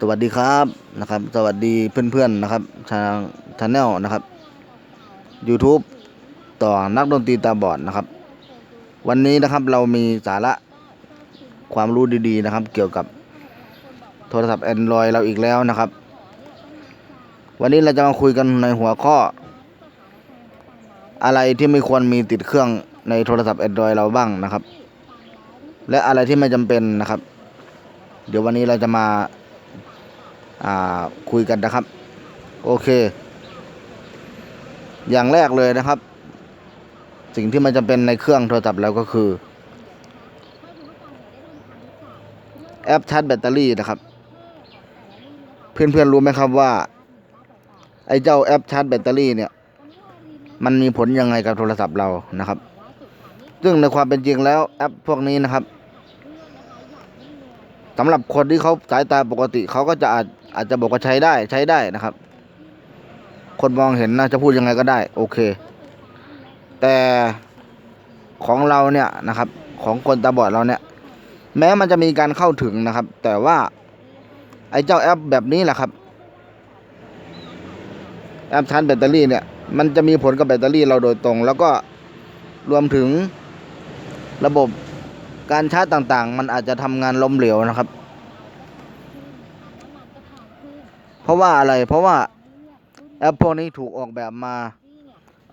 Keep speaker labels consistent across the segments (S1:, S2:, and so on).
S1: สวัสดีครับนะครับ สวัสดีเพื่อนๆนะครับทางชาแนลนะครับ YouTube ต่อนักดนตรีตาบอดนะครับ วันนี้นะครับเรามีสาระความรู้ดีๆนะครับ เกี่ยวกับโทรศัพท์ Android เราอีกแล้วนะครับ วันนี้เราจะมาคุยกันในหัวข้อ อะไรที่ไม่ควรมีติดเครื่องในโทรศัพท์ Android เราบ้างนะครับ และอะไรที่ไม่จำเป็นนะครับ เดี๋ยววันนี้เราจะมาอ่า คุยกันนะครับ โอเค อย่างแรกเลยนะครับ สิ่งที่มันจำเป็นในเครื่องโทรศัพท์เราก็คือ แอปชาร์จแบตเตอรี่นะครับ เพื่อนๆรู้ไหมครับว่า ไอ้เจ้าแอปชาร์จแบตเตอรี่เนี่ย มันมีผลยังไงกับโทรศัพท์เรานะครับ ซึ่งในความเป็นจริงแล้วแอปพวกนี้นะครับ สำหรับคนที่เขาสายตาปกติเขาก็จะอาจอาจจะบอกว่าใช้ได้ใช้ได้นะครับ คนมองเห็นนะจะพูดยังไงก็ได้ โอเค แต่ของเราเนี่ยนะครับ ของคนตาบอดเราเนี่ย แม้มันจะมีการเข้าถึงนะครับ แต่ว่า ไอ้เจ้าแอปแบบนี้แหละครับ แอปชาร์จแบตเตอรี่เนี่ย มันจะมีผลกับแบตเตอรี่เราโดยตรง แล้วก็รวมถึงระบบ การชาร์จต่างๆ มันอาจจะทำงานล้มเหลวนะครับ เพราะว่าอะไร เพราะว่าแอปพวกนี้ถูกออกแบบมา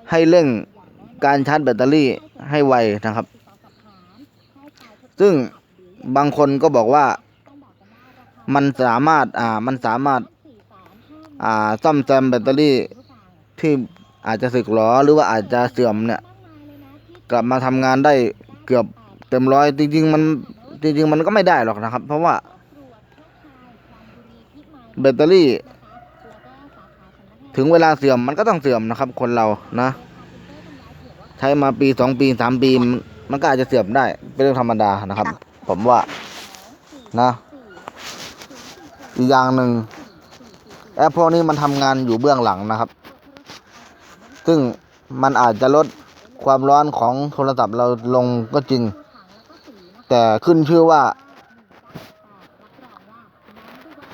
S1: ให้เร่งการชาร์จแบตเตอรี่ให้ไวนะครับ ซึ่งบางคนก็บอกว่ามันสามารถ อ่า มันสามารถ อ่า ซ่อมแซมแบตเตอรี่ที่อาจจะสึกหรอหรือว่าอาจจะเสื่อมเนี่ย กลับมาทำงานได้เกือบ เต็มร้อยจริงๆมันจริงๆมันก็ไม่ได้หรอกนะครับ เพราะว่า แบตเตอรี่ ถึงเวลาเสื่อมมันก็ต้องเสื่อมนะครับ คนเรานะ ใช้มาปีสองปีสามปีมันก็อาจจะเสื่อมได้ เป็นเรื่องธรรมดานะครับ ผมว่านะ อีกอย่างหนึ่งแอปพวกนี้มันทำงานอยู่เบื้องหลังนะครับ ซึ่งมันอาจจะลดความร้อนของโทรศัพท์เราลงก็จริง แต่ขึ้นชื่อว่า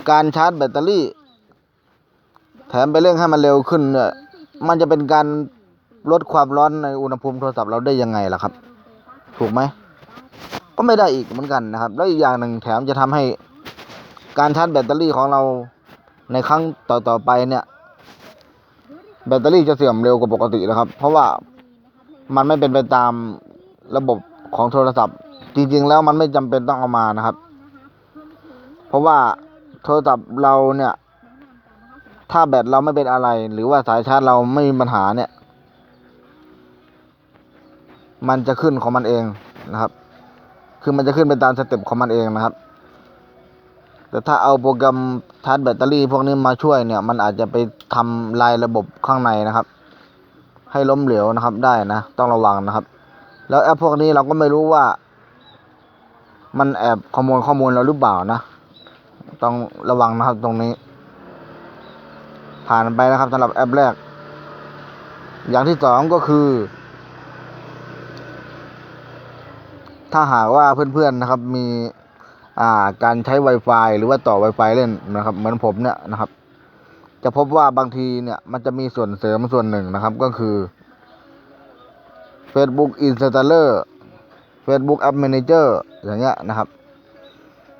S1: การชาร์จแบตเตอรี่ แถมไปเร่งให้มันเร็วขึ้นเนี่ยมันจะเป็นการลดความร้อนในอุณหภูมิโทรศัพท์เราได้ยังไงล่ะครับ ถูกไหม ก็ไม่ได้อีกเหมือนกันนะครับ แล้วอีกอย่างหนึ่งแถมจะทำให้การชาร์จแบตเตอรี่ของเราในครั้งต่อๆไปเนี่ย แบตเตอรี่จะเสื่อมเร็วกว่าปกตินะครับ เพราะว่ามันไม่เป็นไปตามระบบของโทรศัพท์ จริงๆแล้วมันไม่จำเป็นต้องเอามานะครับ เพราะว่าโทรศัพท์เราเนี่ย ถ้าแบตเราไม่เป็นอะไร หรือว่าสายชาร์จเราไม่มีปัญหาเนี่ย มันจะขึ้นของมันเองนะครับ คือมันจะขึ้นไปตามสเต็ปของมันเองนะครับ แต่ถ้าเอาโปรแกรมชาร์จแบตเตอรี่พวกนี้มาช่วยเนี่ย มันอาจจะไปทำลายระบบข้างในนะครับ ให้ล้มเหลวนะครับได้นะ ต้องระวังนะครับ แล้วแอปพวกนี้เราก็ไม่รู้ว่า มันแอบขโมยข้อมูลเราหรือเปล่านะ ต้องระวังนะครับตรงนี้ ผ่านไปนะครับสำหรับแอปแรก อย่างที่สองก็คือ ถ้าหากว่าเพื่อนๆนะครับมีอ่าการใช้ Wi-Fi หรือว่าต่อ Wi-Fi เล่นนะครับ เหมือนผมเนี่ยนะครับ จะพบว่าบางทีเนี่ยมันจะมีส่วนเสริมส่วนหนึ่งนะครับก็คือ Facebook Installer Facebook App Manager อย่างเงี้ยนะครับ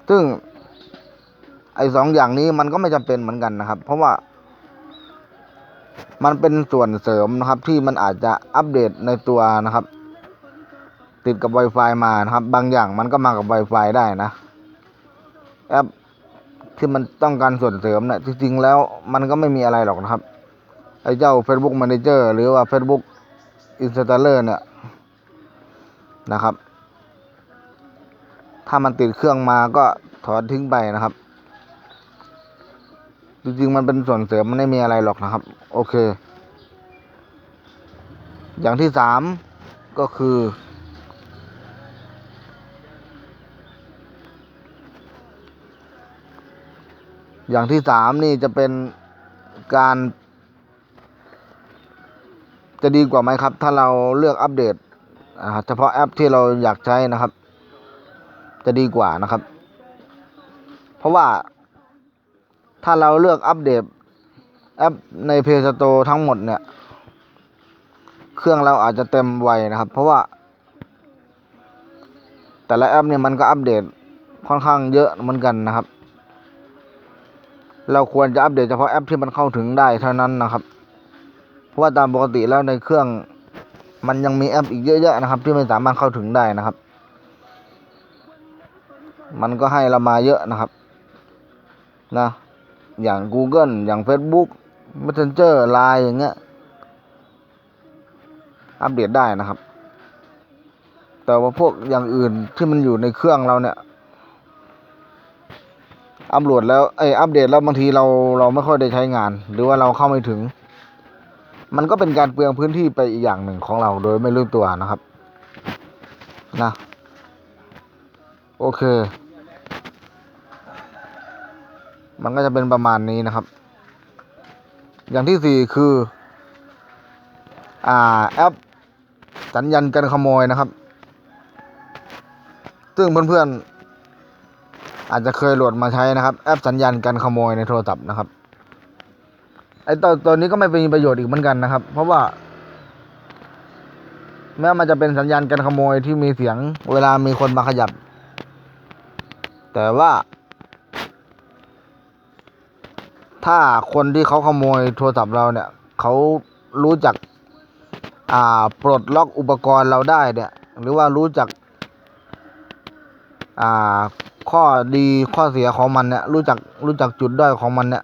S1: ซึ่งไอ้สองอย่างนี้มันก็ไม่จำเป็นเหมือนกันนะครับ เพราะว่า มันเป็นส่วนเสริมนะครับ ที่มันอาจจะอัปเดตในตัวนะครับ ติดกับ Wi-Fi มานะครับ บางอย่างมันก็มากับ Wi-Fi ได้นะแอปที่มันต้องการส่วนเสริมเนี่ยจริงๆแล้วมันก็ไม่มีอะไรหรอกนะครับ ไอ้เจ้า Facebook Manager หรือว่า Facebook Installer เนี่ยนะครับ ถ้ามันติดเครื่องมาก็ถอนทิ้งไปนะครับ จริงๆมันเป็นส่วนเสริมมันไม่มีอะไรหรอกนะครับ โอเค อย่างที่สามก็คือ อย่างที่สามนี่จะเป็นการ จะดีกว่าไหมครับ ถ้าเราเลือกอัปเดตเฉพาะแอปที่เราอยากใช้นะครับ จะดีกว่านะครับ เพราะว่า ถ้าเราเลือกอัปเดตแอปใน Play Store ทั้งหมดเนี่ย เครื่องเราอาจจะเต็มไวนะครับ เพราะว่า แต่ละแอปเนี่ยมันก็อัปเดตค่อนข้างเยอะเหมือนกันนะครับ เราควรจะอัปเดตเฉพาะแอปที่มันเข้าถึงได้เท่านั้นนะครับ เพราะว่าตามปกติแล้วในเครื่องมันยังมีแอปอีกเยอะแยะนะครับ ที่ไม่สามารถเข้าถึงได้นะครับ มันก็ให้เรามาเยอะนะครับนะอย่าง Google อย่าง Facebook Messenger Line อย่างเงี้ยอัปเดตได้นะครับ แต่ว่าพวกอย่างอื่นที่มันอยู่ในเครื่องเราเนี่ยอัปโหลดแล้วไอยอัปเดตแล้วบางทีเราเราไม่ค่อยได้ใช้งาน หรือว่าเราเข้าไม่ถึง มันก็เป็นการเปลืองพื้นที่ไปอีกอย่างหนึ่งของเราโดยไม่รู้ตัวนะครับนะ โอเค มันก็จะเป็นประมาณนี้นะครับ อย่างที่สี่คือ อ่า แอป สัญญาณกันขโมยนะครับ ซึ่งเพื่อนๆ อาจจะเคยโหลดมาใช้นะครับ แอปสัญญาณกันขโมยในโทรศัพท์นะครับไอตัวตัวนี้ก็ไม่เป็นประโยชน์อีกเหมือนกันนะครับ เพราะว่า แม้มันจะเป็นสัญญาณการขโมยที่มีเสียงเวลามีคนมาขยับ แต่ว่า ถ้าคนที่เขาขโมยโทรศัพท์เราเนี่ยเขารู้จักอ่าปลดล็อกอุปกรณ์เราได้เนี่ย หรือว่ารู้จักอ่าข้อดีข้อเสียของมันเนี่ยรู้จักรู้จักจุดด้อยของมันเนี่ย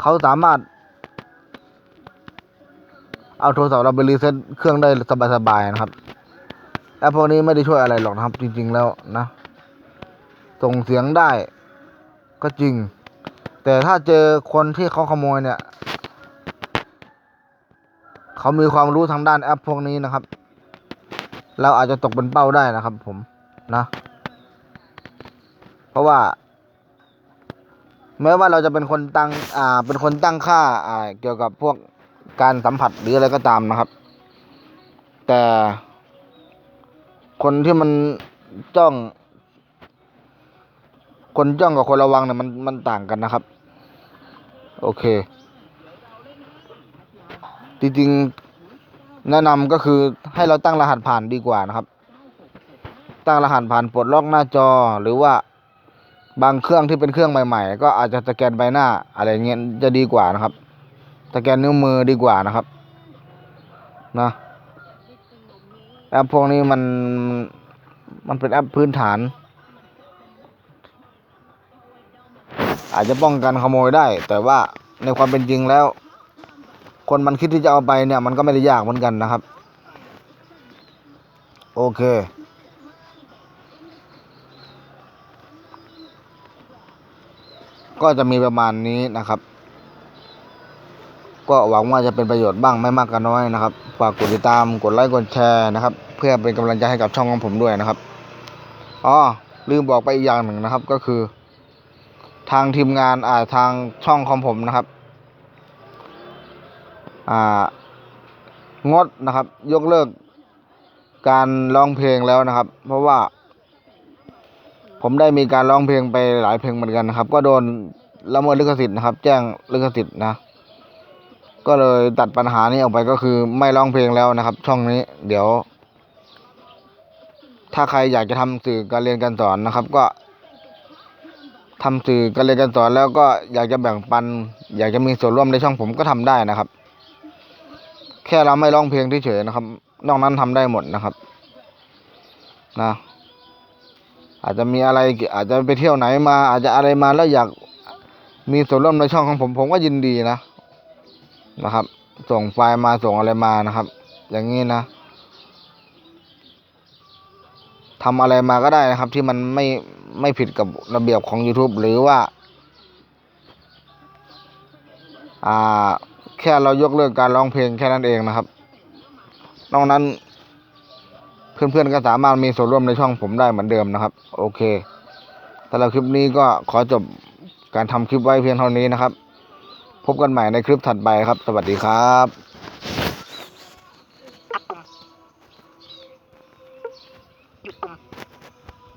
S1: เขาสามารถ เอาโทรศัพท์เราไปรีเซ็ตเครื่องได้สบายๆนะครับแอปพวกนี้ไม่ได้ช่วยอะไรหรอกนะครับ จริง ๆ แล้วนะ ส่งเสียงได้ก็จริง แต่ถ้าเจอคนที่เขาขโมยเนี่ย เขามีความรู้ทางด้านแอปพวกนี้นะครับ เราอาจจะตกเป็นเป้าได้นะครับ ผมนะ เพราะว่าแม้ว่าเราจะเป็นคนตั้ง อ่า เป็นคนตั้งค่า อ่า เกี่ยวกับพวกการสัมผัสหรืออะไรก็ตามนะครับ แต่คนที่มันจ้อง คนจ้องกับคนระวังเนี่ยมันมันต่างกันนะครับ โอเค จริงๆแนะนำก็คือให้เราตั้งรหัสผ่านดีกว่านะครับ ตั้งรหัสผ่านปลดล็อกหน้าจอหรือว่าบางเครื่องที่เป็นเครื่องใหม่ๆ ก็อาจจะสแกนใบหน้าอะไรเงี้ยจะดีกว่านะครับสแกนนิ้วมือดีกว่านะครับนะแอปพวกนี้มันมันเป็นแอปพื้นฐาน อาจจะป้องกันขโมยได้ แต่ว่าในความเป็นจริงแล้ว คนมันคิดที่จะเอาไปเนี่ย มันก็ไม่ได้ยากเหมือนกันนะครับ โอเค ก็จะมีประมาณนี้นะครับ ก็หวังว่าจะเป็นประโยชน์บ้างไม่มากก็น้อยนะครับฝากกดติดตามกดไลค์กดแชร์นะครับ เพื่อเป็นกำลังใจให้กับช่องของผมด้วยนะครับอ๋อลืมบอกไปอีกอย่างหนึ่งนะครับก็คือ ทางทีมงานอ่าทางช่องของผมนะครับอ่างดนะครับ ยกเลิกการร้องเพลงแล้วนะครับ เพราะว่า ผมได้มีการร้องเพลงไปหลายเพลงเหมือนกันนะครับ ก็โดนละเมิดลิขสิทธิ์นะครับ แจ้งลิขสิทธิ์นะ ก็เลยตัดปัญหานี้ออกไปก็คือไม่ร้องเพลงแล้วนะครับ ช่องนี้ เดี๋ยว ถ้าใครอยากจะทำสื่อการเรียนการสอนนะครับ ก็ ทำสื่อการเรียนการสอนแล้วก็อยากจะแบ่งปัน อยากจะมีส่วนร่วมในช่องผมก็ทำได้นะครับ แค่เราไม่ร้องเพลงเฉยๆนะครับ นอกนั้นทำได้หมดนะครับนะอาจจะมีอะไรอาจจะไปเที่ยวไหนมา อาจจะอะไรมาแล้วอยากมีส่วนร่วมในช่องของผม ผมก็ยินดีนะนะครับ ส่งไฟล์มาส่งอะไรมานะครับ อย่างนี้นะทำอะไรมาก็ได้นะครับ ที่มันไม่ ไม่ผิดกับระเบียบของ YouTube หรือว่าอ่าแค่เรายกเลิกการร้องเพลงแค่นั้นเองนะครับ นอกนั้นเพื่อนๆก็สามารถมีส่วนร่วมในช่องผมได้เหมือนเดิมนะครับ โอเคสำหรับคลิปนี้ก็ขอจบการทำคลิปไว้เพียงเท่านี้นะครับ พบกันใหม่ในคลิปถัดไปครับ สวัสดีครับ